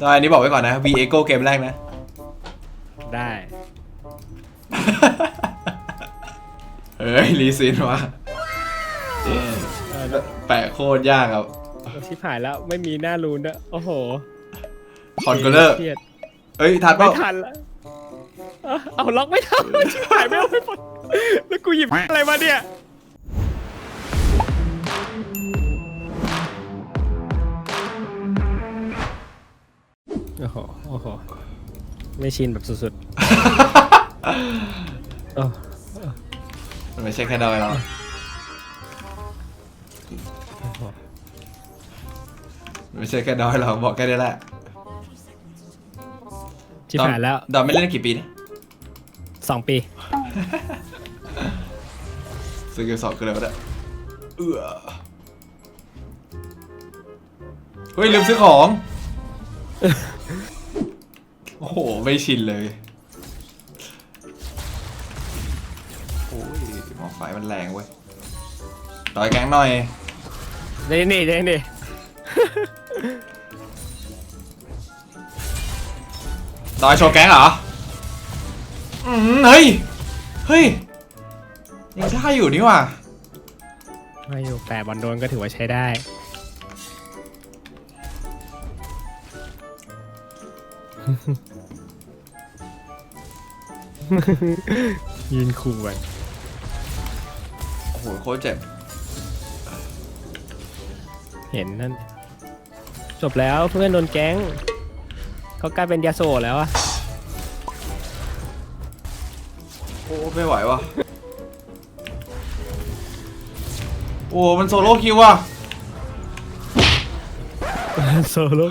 ได้อันนี้บอกไว้ก่อนนะ V Echo เกมแรกนะ ได้เฮ้ยรีซินวะเออแปะโคตรยากครับชิบหายแล้วไม่มีหน้ารูนด้วยโอ้โหคอนโทรลเลอร์ครียดเอ้ยทันเปไม่ล่าทันแล้วเอ้าเอาล็อกไม่ทันชิบหายไม่เอาไม่หมดแล้วกูหยิบอะไรมาเนี่ย โอ้โหโอ้โหไม่ชินแบบสุดๆโอ้มันไม่ใช่แค่ดอยหรอกมันไม่ใช่แค่ดอยหรอกบอกแค่นี้แหละชิบหายแล้วดอยไม่เล่นกี่ปีนะสองปี ซื้อเกมสองกันเลยวะเนี่ยเออเฮ้ยลืมซื้อของ โอ้โห ไม่ชินเลย โอ้ยหมอไฟมันแรงเว้ย ต่อยแกงหน่อยเดี๋ยวนี่เดี๋ยวนี่ต่อยโชว์แกงเหรอ อืมเฮ้ย เฮ้ยยังได้อยู่นี่ว่ะไม่อยู่แต่บอลโดนก็ถือว่าใช้ได้ ยืนคู่กันโอ้โหโคตรเจ็บเห็นนั่น จบแล้วเพื่อนโดนแก๊งเขากลายเป็นยาโซแล้วอะโอ้ไม่ไหวว่ะโอ้มันโซโล่คิวว่ะ โซโล่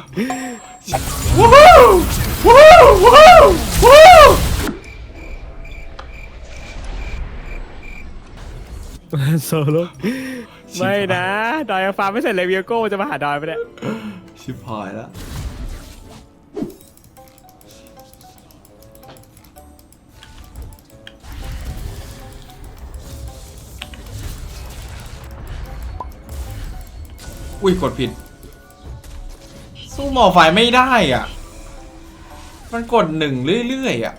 วู้ฮู้วู้ฮู้วู้ฮู้วู้ฮู้โซโล่ไม่นะ ดอยยังฟาร์มไม่เสร็จเลยเวียโก้จะมาหาดอยไปะเนี่ยชิบหายแล้วอุ้ยกดผิด สู้หมอไฟไม่ได้อะ มันกดหนึ่งเรื่อยๆอะ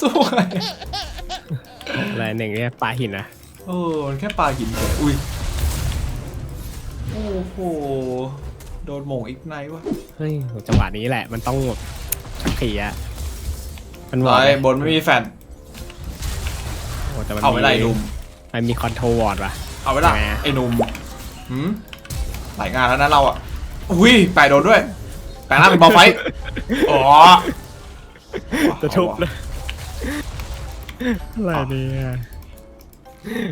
สู้ไงอะไรหนึ่งเนี่ยปลาหินนะเออมันแค่ปลาหินเฉยอุ้ย โอ้โห โดนหม่งอีกไนวะเฮ้ยจังหวะนี้แหละมันต้องแบบชักขี่อะมันวอไอ้ร์ดบนไม่มีแฟนโอ้แต่มันเอาไม่ได้หนุ่มมันมีคอนโทรวอร์ดว่ะเอาไว้ละแหมไอ้หนุ่มหืมหลายงานแล้วนะเราอะ อุ้ยแปะโดนด้วยแปะหน้าเป็นบอลไฟท์อ๋อจะทุบเลยอะไรเนี่ย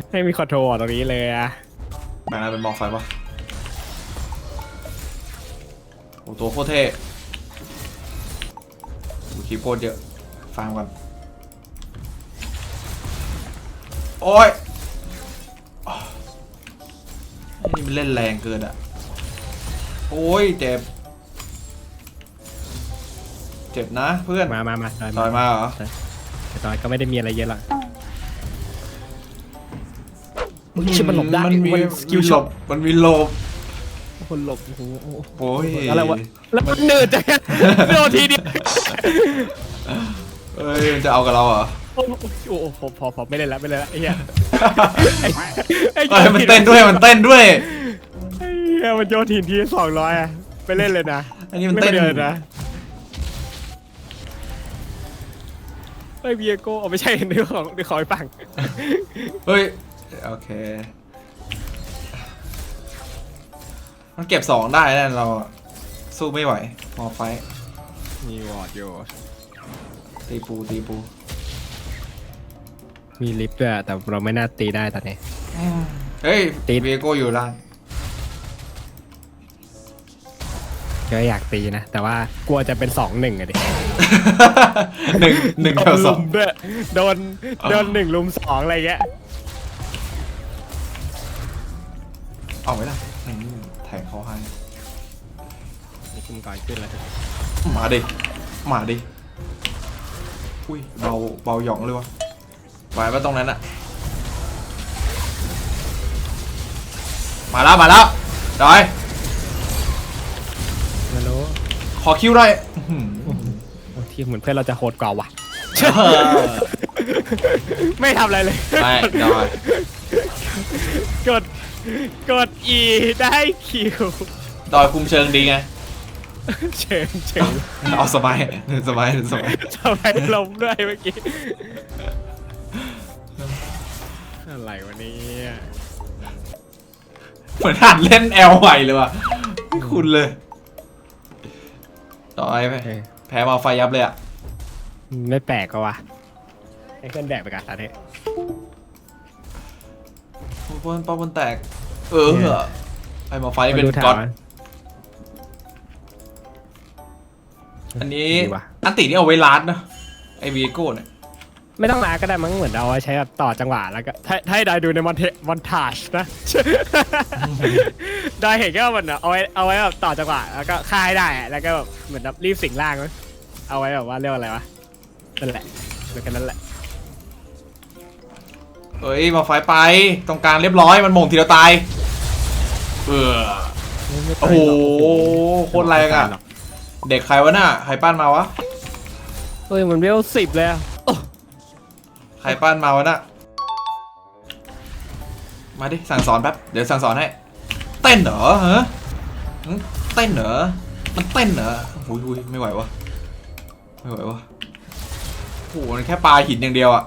ให้มีคอนโทรวอร์ดตรงนี้เลยอะแปะหน้าเป็นบอลไฟท์ปะโอ้ตัวโคตรเท่โอ้คีบโคตรเยอะฟังก่อนโอ้ยอ้าวนี่มันเล่นแรงเกินอะ โอ้ยเจ็บ เจ็บนะเพื่อนมามามาดอยต่อยมาเหรอแต่ดอยก็ไม่ได้มีอะไรเยอะหรอกมึงชิบมันหลบได้มันมีมันสกิลหลช็อปบมันมีหลบคนหลบโอ้โหโอ้ยอะไรวะแล้วมันเนืดจังโดนทีเดียวเอ้ยมันจะเอากับเราเหรอโอ้โหโอ้โหพอพอพอไม่เล่นแล้วไม่เล่นแล้วไอ้เหี้ยไอ้ไอ้เอ้ยมันเต้นด้วยมันเต้นด้วยไอ้เหี้ยมันโยนทีนทีสองร้อยอะไปเล่นเลยนะอันนี้มันเต้น ไดินะไอ้เบียโก้เอาไม่ใช่ในของในของไอ้ปังเฮ้ย โอเค มันเก็บสองได้แล้วเราอะสู้ไม่ไหวมอไฟท์มีวอร์ดอยู่ตีปูตีปูมีลิฟต์ด้วยแต่เราไม่น่าตีได้ตอนนี้ เฮ้ยตี เวโก้อยู่ล่าง ก็อยากตีนะ แต่ว่ากลัวจะเป็นสองหนึ่งอะดิหนึ่งหนึ่งโดแถวนสลุองมด้วยโดนโดนหนึ่งลุมสองอะไรเงี้ยเอาไหมล่ะอืมแทงเขาให้นี่ขึ้นก่อนขึ้นเลยมาดิ มาดิ อุ้ยเบาเบาหยองเลยวะไหวปะตรงนั้นอะมาแล้วมาแล้วดอย ขอคิวได้อื้อหือโอ้ทีมเหมือนเพื่อนเราจะโหดกว่าว่ะเออไม่ทำอะไรเลยไม่ดอยกด กด E ได้คิว ดอยคุมเชิงดีไงเชิญเชิญเอาสบายสบายสบายทำไมลมด้วยเมื่อกี้ อะไรวะเนี่ยเหมือนหัดเล่นแอลใหม่เลยว่ะไม่คุณเลย ดอยไปแพ้มาไฟยับเลยอะ ไม่แปลกก็วะให้เพื่อนแบกไปกันตอนนี้ป้อนป้อนบนแตก เออไอมาไฟนี่เป็นมาดูก๊อตถามอันนี้ดีว่ะ อันตินี่เอาไว้ล้านนะไอวีโก้เนี่ย ไม่ต้องลาก็ได้มั้งเหมือนเอาไว้ใช้แบบต่อจังหวะแล้วก็ถ้าถ้าให้ได้ดูในมอนเทมอนทาชนะได้เห็นก็มันอะเอาไว้เอาไว้แบบต่อจังหวะแล้วก็ค่ายได้อะแล้วก็แบบเหมือนแบบรีบสิงล่างมั้ยเอาไว้แบบว่าเรียกว่าอะไรวะนั่นแหละเหมือนกันนั่นแหละเอ้ยมาไฟไปตรงกลางเรียบร้อยมันโมงทีเดียวตายเออไม่โอ้โหโคตรแรงอะเด็กใครวะน่ะใครปั้นมาวะเฮ้ยมันเวลสิบเลยอะโอ้ ใครปั้นมาวะน่ะมาดิสั่งสอนแป๊บเดี๋ยวสั่งสอนให้ เต้นเหรอฮะเต้นเหรอมันเต้นเหรอหุยหุยไม่ไหววะไม่ไหววะโอ้โหมันแค่ปลาหินอย่างเดียวอะ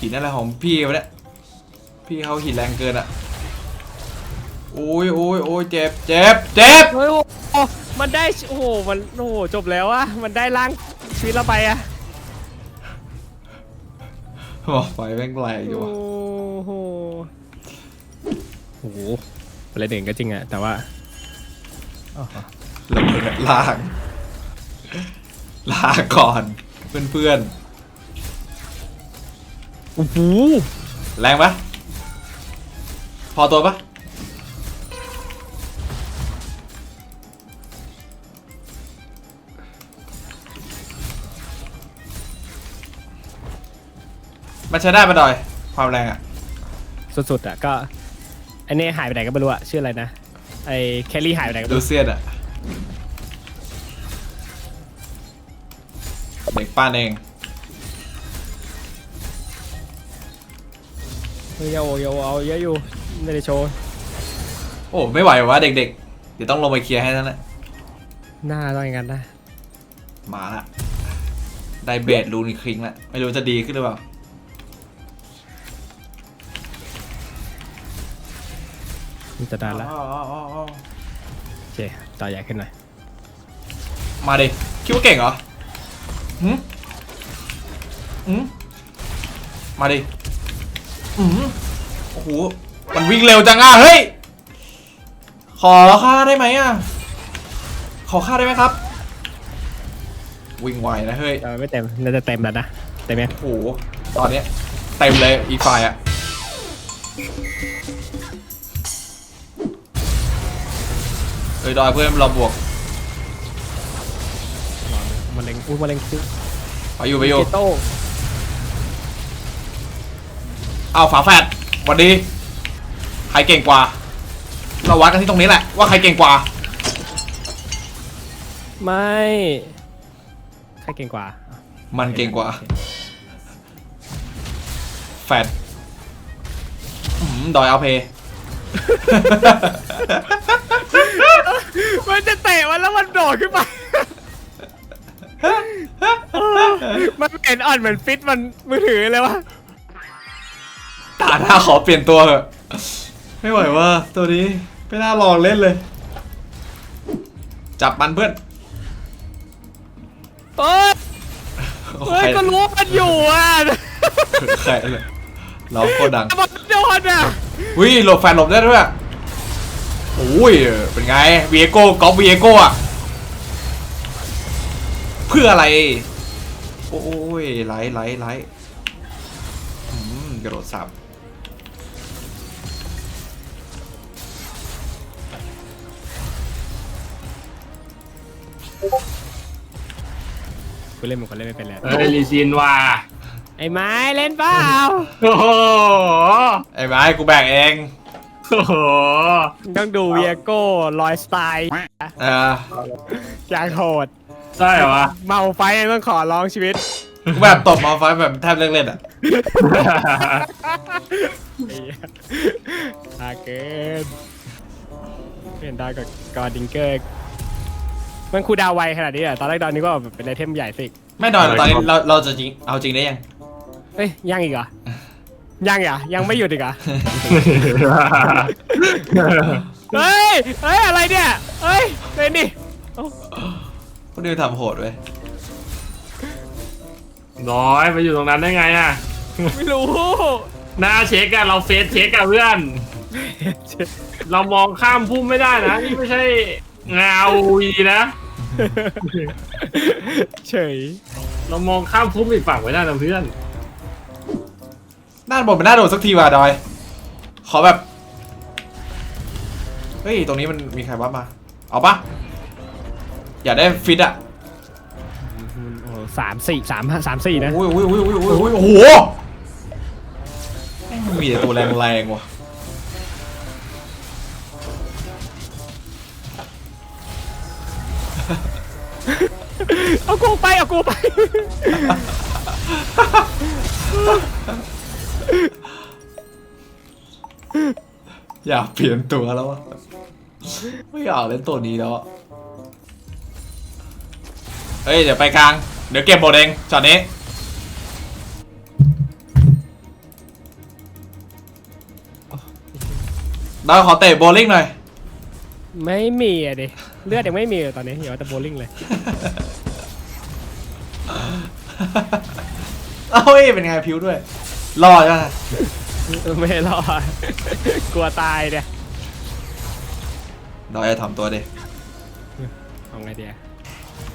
หินอะไรของพี่วะเนี่ยพี่เขาหินแรงเกินอะโอ้ยโอ้ยโอ้ยเจ็บเจ็บเจ็บเฮ้ยโอ้มันได้โอ้โหมันโอ้โหจบแล้วอะมันได้ล่างชีวิตเราไปอะ บอกไฟแม่งแรงอยู่โอ้วะโหโอ้โหเล่นเองก็จริงอะแต่ว่าอ๋อแล้วมึงอะลางลาก่อนเพื่อน เพื่อนโอ้โหๆแรงปะพอตัวปะ มันใช้ได้ปะดอย ความแรงอะสุดๆอะก็อันนี้หายไปไหนก็ไม่รู้อะชื่ออะไรนะไอ้แคลรี่หายไปไหนก็ไม่ดูรู้เซียนอะเด็กป้านเอง เฮ้ยโยโยเอาเยอะอยู่ไม่ได้โชว์โอ้ไม่ไหววะเด็กๆ เดี๋ยวต้องลงไปเคลียร์ให้นั่นแหละหน้าต้องอย่างนั้นนะ มาละ ได้เบสลูนิคิงละไม่รู้จะดีขึ้นหรือเปล่า จะได้ละอ๋ออ๋ออ๋ออ๋อโอเคต่อใหญ่ขึ้นหน่อยมาดิคิดว่าเก่งเหรอหืมหืมมาดิอืมโอ้โหมันวิ่งเร็วจังอะเฮ้ยขอค่าได้ไหมอะขอค่าได้ไหมครับ วิ่งไวนะเฮ้ยแต่มันไม่เต็มน่าจะเต็มแล้วนะเต็มยังโอ้โหตอนเนี้ยเต็มเลยอีกฝ่ายอะ ฮ้ยดอยเพื่อนเราบวกมะเร็งอุ้ยมะเร็งคุกไปอยู่ไปอยู่เกโต้เอาฝาแฝดวันดี ใครเก่งกว่า เราวัดกันที่ตรงนี้แหละว่าใครเก่งกว่า ไม่ ใครเก่งกว่า มันเก่งกว่าแฟดอืมดอยเอาเพย์ มันจะเตะมันแล้วมันโดดขึ้นไป มันเห็นอ่อนเหมือนฟิตมันมือถือเลยวะตาหน้าขอเปลี่ยนตัวเถอะไม่ไหวว่าตัวนี้ไม่น่าลองเล่นเลย จับมันเพื่อนเอ้ยเฮ้ยก็รู้ว่ามันอยู่อะใครเลยเราโคตรดังมันโดนอะวิหลบแฟนหลบได้ด้วย โอ้ยเป็นไงวีโก้ก๊อปวีโก้อะเพื่ออะไร โอ้ยไลท์ไลท์ไลท์อืมกระโดดสับกูเล่นมันคนเล่นไม่เป็นแล้วเฮ้ยลีซินว่าไอ้ไม้เล่นเปล่า โอ้โห ไอ้ไม้กูแบกเอง โอ้โหต้องดูเวียโก้ลอยสไตล์เอออย่างโหด ใช่เหรอวะเมาไฟต้องขอร้องชีวิตกูแบบตบมาไฟแบบแทบเลิกเล่นอะไอ้เหี้ยอาเกินเปลี่ยนได้กับกอร์ดิงเกอร์ มันคูลดาวน์ไวขนาดนี้เหรอตอนแรกดอนนี้ก็แบบเป็นไอเทมใหญ่สิไม่ดอยตอนนี้เราเราจะจริงเอาจริงได้ยัง เอ้ยยังอีกเหรอ ยังเหรอยังไม่หยุดอีกเหรอเฮ้ยเฮ้ยอะไรเนี่ยเฮ้ยเป็นดิคนดิวทำโหดเว้ยน้อยไปอยู่ตรงนั้นได้ไงอะไม่รู้หน้าเช็คอะเราเฟซเช็คอะเพื่อน เรามองข้ามพุ่มไม่ได้นะนี่ไม่ใช่งาวีนะ เฉย เรามองข้ามพุ่มอีกฝั่งไม่ได้นะเพื่อน ด้านบนมันน่าโดนสักทีว่ะดอย ขอแบบ เฮ้ย ตรงนี้มันมีใครวับมา เอาปะอยากได้ฟิตอะโอ้โหสามสี่สามสามสี่นะโอ้ยโอ้ยโอ้ยโอ้ยโอ้ยโอ้ยโอ้โหแม่งมีแต่ตัวแรงๆว่ะเอากูไปเอากูไป อยากเปลี่ยนตัวแล้วอะไม่อยากเล่นตัวนี้แล้วอะเฮ้ย เดี๋ยวไปกลาง เดี๋ยวเก็บหมดเองช็อตนี้ดาวขอเตะโบว์ลิ่งหน่อย ไม่มีอะดิ เลือดยังไม่มีเลยตอนนี้อย่าว่าแต่โบลิ่งเลยเฮ้ย เป็นไงพิวด้วย รอดใช่ ไหมไม่รอด กลัวตายเนี่ยดอยจะทำตัวดิเอาไงเดีย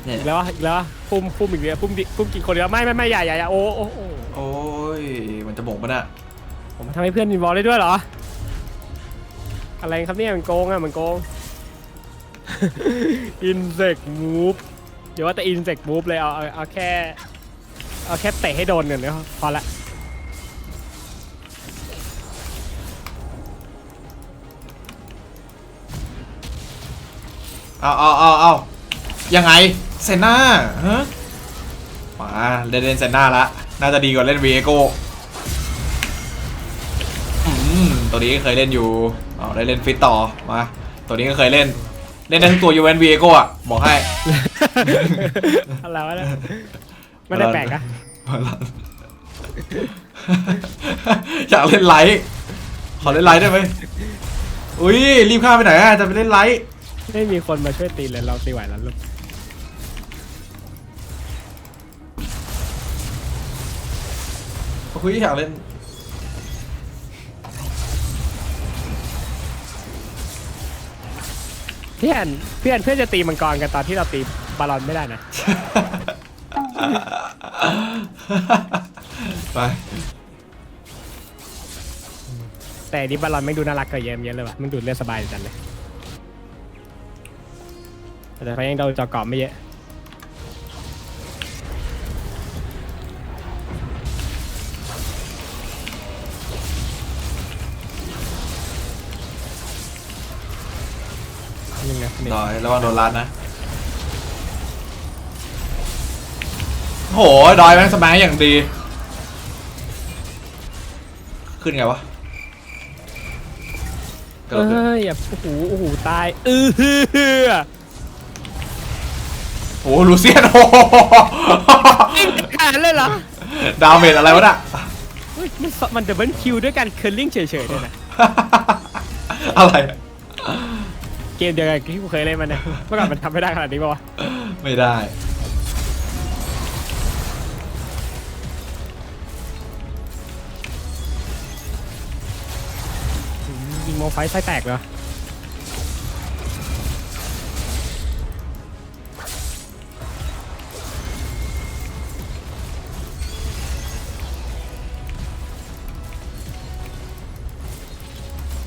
เนี่ยอีกแล้วอะอีกแล้วอะพุ่มพุ่มอีกแล้วพุ่มดิพุ่มกี่คนเดียวไม่ไม่ไม่อย่าอย่าอย่าโอ้โอ้โอ้โอ้ยมันจะบ่งปะน่ะผมทำให้เพื่อนมีบอลได้ด้วยเหรอ อะไรครับเนี่ยมันโกงอะมันโกง insect move เดี๋ยวว่าแต่ insect move เลยเอาเอาเอาแค่เอาแค่เตะให้โดนก่อนเดี๋ยวพอละ เอาเอาเอาเอายังไงเซน่าฮะมาเล่นเล่นเซน่าละน่าจะดีกว่าเล่นวีเอโกอืมตัวนี้ก็เคยเล่นอยู่อ๋อได้เล่นฟิตต่อมาตัวนี้ก็เคยเล่นเล่นได้ทั้งตัวยูเวนวีเอโกอะบอกให้อะไรวะเนี่ยไม่ได้แปลกอะอยากเล่นไลท์ขอเล่นไลท์ได้ไหมอุ้ยรีบข้ามไปไหนอะจะไปเล่นไลท์ ไม่มีคนมาช่วยตีเลยเราตีไหวแล้วลูกอุ้ยอยากเล่นเพื่อนเพื่อนเพื่อนจะตีมังกรกันตอนที่เราตีบอลลอนไม่ได้นะ ไปแต่อันนี้บอลลอนไม่งดูน่ารักกว่าเยอะเยอะเลยว่ะมันดูเลือดสบายจังเลย แต่เขายังโดนจอกรอบไม่เยอะนี่ไงนี่ดอยระวังโดนรัดนะโหดอยแม่งสมัยอย่างดี ขึ้นไงวะกระโดดขึ้นเอ้ยอย่าโอ้โหโอ้โหตายเออเฮือ โอ้โหลูเซียนโอ้โหยิงขาดเลยเหรอดาเมจอะไรวะน่ะเฮ้ยมันมันดับเบิลคิวด้วยการเคิร์ลลิ่งเฉยๆด้วยนะ อะไรเกมเดียวกันที่กูเคยเล่นมันเนี่ยเมื่อก่อนมันทำไม่ได้ขนาดนี้ป่าวะไม่ได้ ยิงโมไฟไส้แตกเลย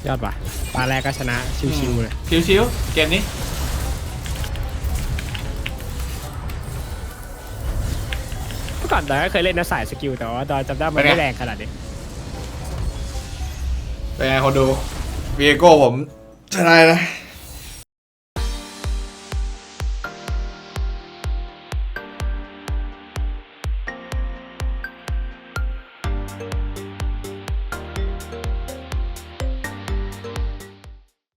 ยอดว่ะตาแรกก็ชนะชิวๆเลยชิวๆ เกมนี้ เมื่อก่อนดอยก็เคยเล่นนะสายสกิลแต่ว่าดอยจำได้มันไม่แรงขนาดนี้เป็นไงคนดูเวียโก้ผมชนะนะ